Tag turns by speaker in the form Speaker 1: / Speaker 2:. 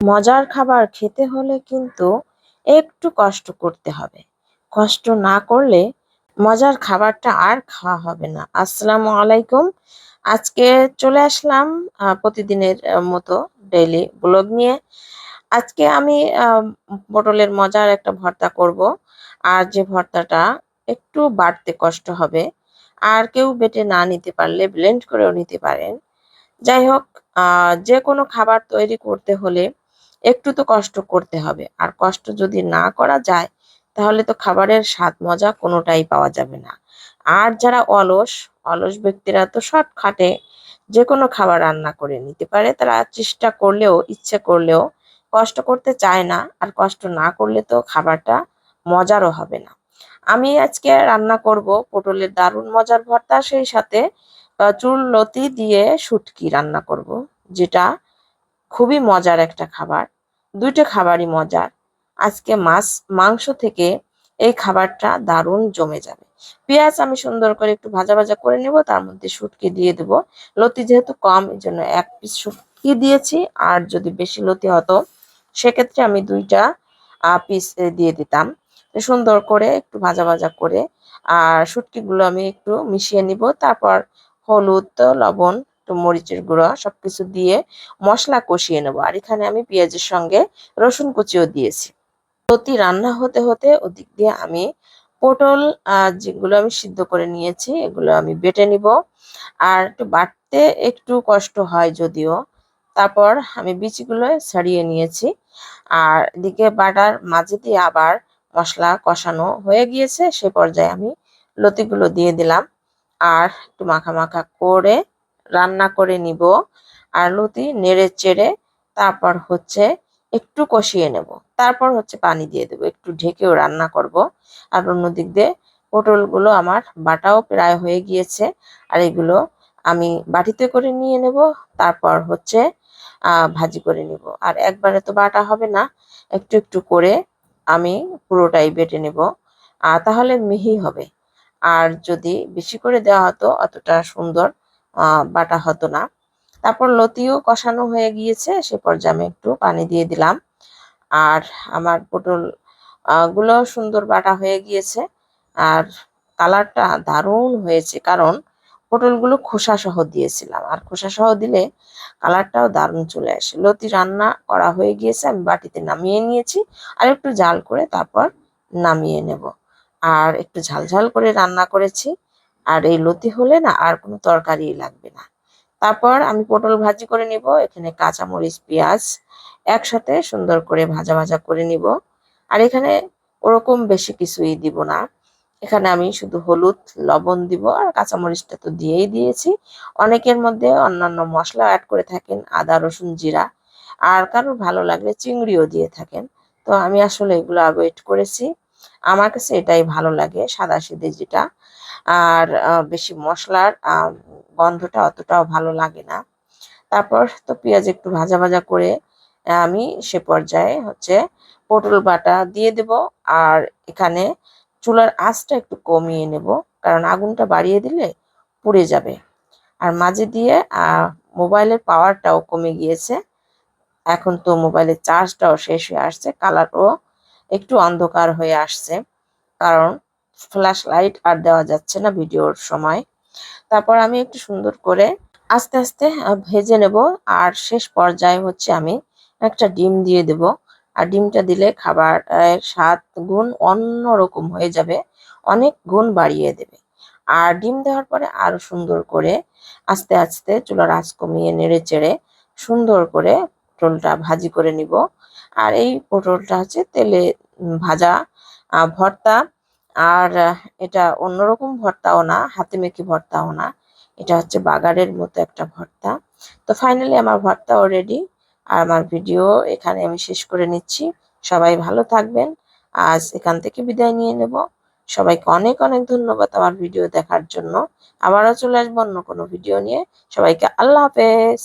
Speaker 1: মজার খাবার খেতে হলে কিন্তু একটু কষ্ট করতে হবে। কষ্ট না করলে মজার খাবারটা আর খাওয়া হবে না। আসসালামু আলাইকুম। আজকে চলে আসলাম প্রতিদিনের মতো ডেইলি ব্লগ নিয়ে। আজকে আমি পটলের মজার একটা ভর্তা করব। আর যে ভর্তাটা একটু বাড়তে কষ্ট হবে, আর কেউ বেটে না নিতে পারলে ব্লেন্ড করেও নিতে পারেন। যাই হোক যে কোনো খাবার তৈরি করতে হলে একটু তো কষ্ট করতে হবে। আর কষ্ট যদি না করা যায়, তাহলে তো খাবারের স্বাদ মজা কোনোটাই পাওয়া যাবে না। আর যারা অলস অলস ব্যক্তিরা তো শর্টকাটে যে কোনো খাবার রান্না করে নিতে পারে। তারা চেষ্টা করলেও, ইচ্ছে করলেও কষ্ট করতে চায় না। আর কষ্ট না করলে তো খাবারটা মজারও হবে না। আমি আজকে রান্না করব পটলের দারুণ মজার ভর্তা। সেই সাথে চুল লতি দিয়ে শুটকি রান্না করব, যেটা খুবই মজার একটা খাবার। দুইটা খাবারই মজার। আজকে মাছ, মাংস থেকে এই খাবারটা দারুণ জমে যাবে। পেঁয়াজ আমি সুন্দর করে একটু ভাজা ভাজা করে নেব, তার মধ্যে শুটকি দিয়ে দেব। লতি যেহেতু কম, এই জন্য এক পিস শুটকি দিয়েছি। আর যদি বেশি লতি হতো, সেক্ষেত্রে আমি দুইটা পিস দিয়ে দিতাম। সুন্দর করে একটু ভাজা ভাজা করে, আর শুটকিগুলো আমি একটু মিশিয়ে নিব। তারপর হলুদ, লবণ একটু মরিচের গুঁড়ো সবকিছু দিয়ে মশলা কষিয়ে নেব। আর এখানে আমি পেঁয়াজের সঙ্গে রসুন কুচিও দিয়েছি। লতি রান্না হতে হতে ওদিক দিয়ে আমি পটল যেগুলো আমি সিদ্ধ করে নিয়েছি, এগুলো আমি বেটে নিব। আর একটু বাটতে একটু কষ্ট হয় যদিও। তারপর আমি বিচিগুলো ছাড়িয়ে নিয়েছি। আর এদিকে বাটার মাঝে দিয়ে আবার মশলা কষানো হয়ে গিয়েছে, সে পর্যায়ে আমি লতিগুলো দিয়ে দিলাম। আর একটু মাখা মাখা করে রান্না করে নিব। আর লতি নেড়ে চেড়ে তারপর হচ্ছে একটু কষিয়ে নেব। তারপর হচ্ছে পানি দিয়ে দেবো। একটু ঢেকেও রান্না করব। আর অন্যদিক দিয়ে পটলগুলো আমার বাটাও প্রায় হয়ে গিয়েছে। আর এগুলো আমি বাটিতে করে নিয়ে নেব। তারপর হচ্ছে ভাজি করে নিব। আর একবারে তো বাটা হবে না। একটু একটু করে আমি পুরোটাই বেটে নেব। তাহলে মিহি হবে। আর যদি বেশি করে দেওয়া হতো, অতটা সুন্দর বাটা হতো না। তারপর লতিও কষানো হয়ে গিয়েছে, সে পর্যায়ে আমি একটু পানি দিয়ে দিলাম। আর আমার পটলগুলো সুন্দর বাটা হয়ে গিয়েছে। আর কালারটা দারুণ হয়েছে, কারণ পটলগুলো খোসা সহ দিয়েছিলাম। আর খোসা সহ দিলে কালারটাও দারুণ চলে আসে। লতি রান্না করা হয়ে গিয়েছে, আমি বাটিতে নামিয়ে নিয়েছি। আর একটু জাল করে তারপর নামিয়ে নেব। আর একটু ঝাল ঝাল করে রান্না করেছি। আর এই লতি হলে না আর কোনো তরকারি লাগবে না। তারপর আমি পটল ভাজি করে নিব, এখানে কাঁচামরিচ, পেঁয়াজ একসাথে সুন্দর করে ভাজা ভাজা করে নিব। আর এখানে ওরকম বেশি কিছুই দিব না। এখানে আমি শুধু হলুদ, লবণ দিব আর কাঁচামরিচটা তো দিয়েই দিয়েছি। অনেকের মধ্যে অন্যান্য মশলা অ্যাড করে থাকেন, আদা, রসুন, জিরা। আর কারোর ভালো লাগলে চিংড়িও দিয়ে থাকেন। তো আমি আসলে এগুলো অ্যাভয়েড করেছি। আমার কাছে এটাই ভালো লাগে, সাদা সিধে যেটা। আর বেশি মশলার গন্ধটা অতটাও ভালো লাগে না। তারপর তো পেঁয়াজ একটু ভাজা ভাজা করে আমি সে পর্যায়ে হচ্ছে পটল বাটা দিয়ে দেব আর এখানে চুলার আঁচটা একটু কমিয়ে নেব, কারণ আগুনটা বাড়িয়ে দিলে পুড়ে যাবে। আর মাঝে দিয়ে মোবাইলের পাওয়ারটাও কমে গিয়েছে। এখন তো মোবাইলের চার্জটাও শেষ হয়ে আসছে, কালারও একটু অন্ধকার হয়ে আসছে। কারণ ফ্ল্যাশ লাইট আর দেওয়া যাচ্ছে না ভিডিওর সময়। তারপর আমি একটু সুন্দর করে আস্তে আস্তে ভেজে নেব। আর শেষ পর্যায়ে হচ্ছে আমি একটা ডিম দিয়ে দেব। আর ডিমটা দিলে খাবার স্বাদ, গুণ অন্য রকম হয়ে যাবে। অনেক গুণ বাড়িয়ে দেবে। আর ডিম দেওয়ার পরে আরও সুন্দর করে আস্তে আস্তে চুলার আঁচ কমিয়ে নেড়ে চেড়ে সুন্দর করে পটলটা ভাজি করে নিব। আর এই পটলটা হচ্ছে তেলে ভাজা ভর্তা আর এটা অন্যরকম ভর্তাও না, হাতে মেখে ভর্তাও না। এটা হচ্ছে বাগারের মতো একটা ভর্তা। তো ফাইনালি আমার ভর্তাও রেডি আর আমার ভিডিও এখানে আমি শেষ করে নিচ্ছি। সবাই ভালো থাকবেন। আজ এখান থেকে বিদায় নিয়ে নেব। সবাইকে অনেক অনেক ধন্যবাদ আমার ভিডিও দেখার জন্য। আবারও চলে আসব অন্য কোনো ভিডিও নিয়ে। সবাইকে আল্লাহ হাফেজ।